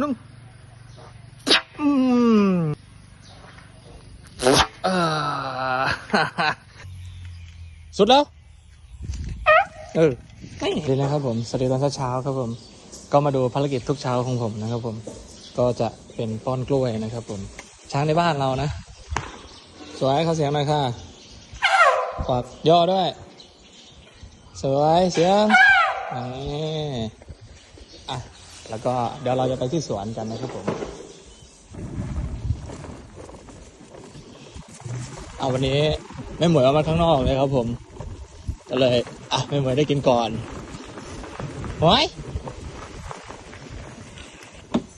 นุ่มอืมเอ่อสุดแล้ว เออนี่ดีนะครับผม สวัสดีตอนเช้าครับผม ก็มาดูภารกิจทุกเช้าของผมนะครับผม ก็จะเป็นป้อนกล้วยนะครับผม ช้างในบ้านเรานะ สวยเขาเสียงหน่อยค่ะฝากย่อด้วย สวยเสียงนี่ แล้วก็เดี๋ยวเราจะไปที่สวนกันนะครับผมเอาวันนี้ไม่หมวยเอามาข้างนอกเลยครับผม ก็เลย อะไม่หมวยได้กินก่อนหมวย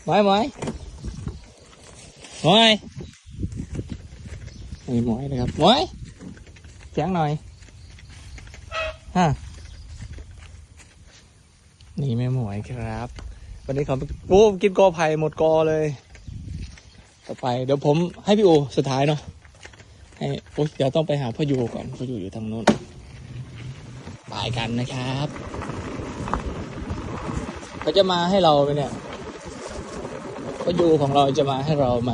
หมวยหมวยหมวยมีหมวยนะครับหมวยเสียงหน่อยฮะนี่แม่หมวยครับ วันนี้เขาโอ้กินกอไผ่หมดกอเลย ต่อไปเดี๋ยวผมให้พี่โอสุดท้ายเนาะให้โอ๊ยเดี๋ยวต้องไปหาพ่อยูก่อนพ่อยูอยู่ทางโน้นไปกันนะครับเขาจะมาให้เราไหมเนี่ยพ่อยูของเราจะมาให้เราไหม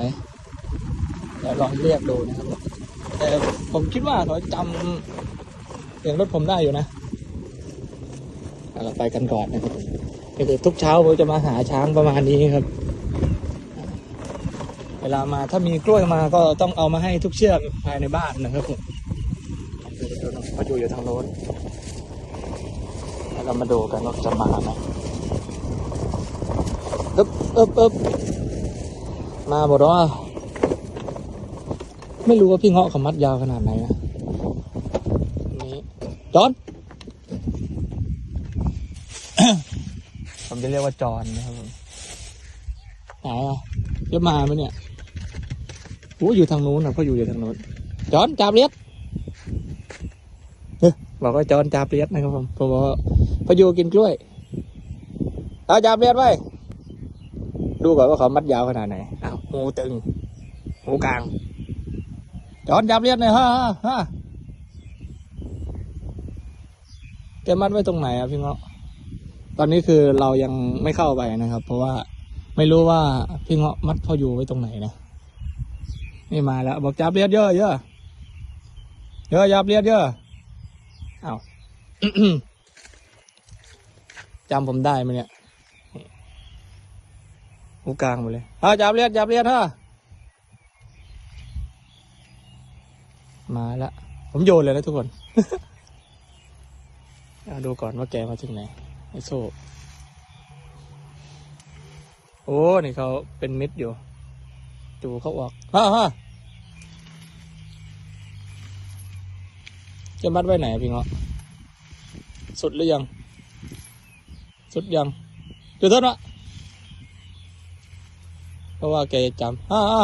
เดี๋ยวลองเรียกดูนะครับแต่ผมคิดว่าเขาจำเสียงรถผมได้อยู่นะเอาเราไปกันก่อนนะครับ ก็คือทุกเช้าผมจะมาหาช้างประมาณนี้ครับ เวลามาถ้ามีกล้วยมาก็ต้องเอามาให้ทุกเชือกภายในบ้านนะครับผมมาอยู่อยู่ทางโน้นแล้วเรามาดูกันว่าจะมาไหมอึ๊บอึ๊บอึ๊บมาหมดแล้วอะไม่รู้ว่าพี่เงาะเขามัดยาวขนาดไหนนะนี่จอน ผมจะเรียกว่าจอนนะครับผมไหนอะจะมาไหมเนี่ยโอ้อยู่ทางนู้นนะพ่ออยู่อยู่ทางนู้นจอนจับเลียดเฮ้ยบอกว่าจอนจับเลียดนะครับผมผมบอกว่าพยูกินกล้วยเอาจับเลียดไว้ดูก่อนว่าเขามัดยาวขนาดไหนอ้าวหูตึงหูกลางจอนจับเลียดหน่อยฮะฮะฮะแกมัดไว้ตรงไหนอะพี่เงาะ ตอนนี้คือเรายังไม่เข้าไปนะครับ เพราะว่าไม่รู้ว่าพี่เงาะมัดพ่ออยู่ไว้ตรงไหนนะนี่มาแล้ว บอกจับเลียดเยอะเยอะเยอะจับเลียดเยอะเอาจำผมได้ไหมเนี่ยหูกลางหมดเลยเอาจับเลียดจับเลียดฮะมาแล้วผมโยนเลยนะทุกคนเอาดูก่อนว่าแกมาถึงไหน ไอโซโอ้ นี่เขาเป็นมิดอยู่ ดูเขาออกฮ่าฮ่าจะมัดไว้ไหนพี่เงาะสุดหรือยัง สุดยังจุดเท่านั้นเพราะว่าแกจะจำฮ่าฮ่า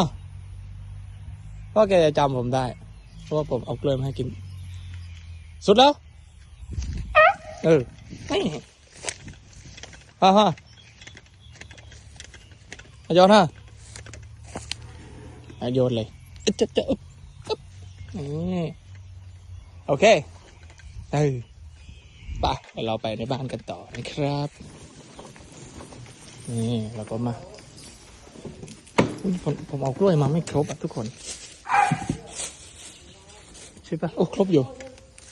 เพราะแกจะจำผมได้ เพราะว่าผมเอาเกลือมาให้กิน สุดแล้ว เออ ฮ่าฮ่าอาจารย์ฮ่าอะโยนเลยอึ๊บจะจะอึ๊บอึ๊บนี่โอเคเออไปเดี๋ยวเราไปในบ้านกันต่อนะครับ นี่เราก็มาผมผมเอากล้วยมาไม่ครบอะทุกคน ใช่ปะโอ้ครบอยู่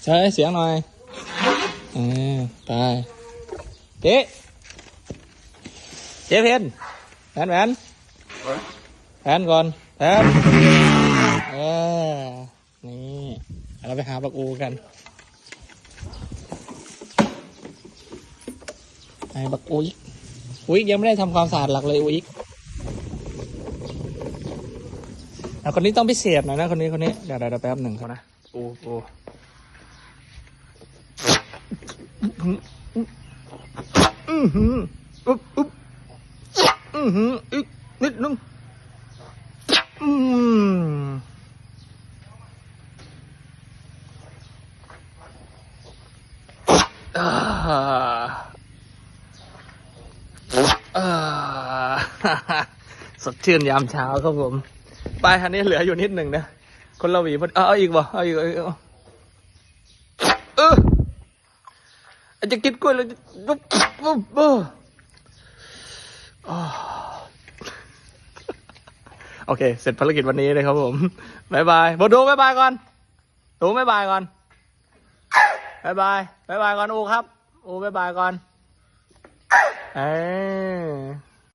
ใช่เสียงหน่อยอ่าไปเจ๊ เจ๊เพนแหวนแหวนแหวนก่อนแทนเออนี่เราไปหาปลาอูกันไอ้บักอูอีกอูอีกยังไม่ได้ทำความสะอาดหลักเลยอูอีกอะคนนี้ต้องพิเศษหน่อยนะคนนี้คนนี้เดี๋ยวเดี๋ยวแป๊บหนึ่งเขานะอูอูอือหืออุ๊บอุ๊บ อือหืออีกนิดนึงอืมอ่าอ่าสดชื่นยามเช้าครับผมไปอันนี้เหลืออยู่นิดหนึ่งนะ คนละหวีพอดเอาเอาอีกบ่เอาอีกเอาอีกเอออาจจะกินกล้วยเลยปุ๊บปุ๊บเอออ่าโอเค เสร็จภารกิจวันนี้เลยครับผมบายบายบดูบายบายก่อนดูบายบายก่อนบายบายบายบายก่อนอูครับอูบายบายก่อนเออ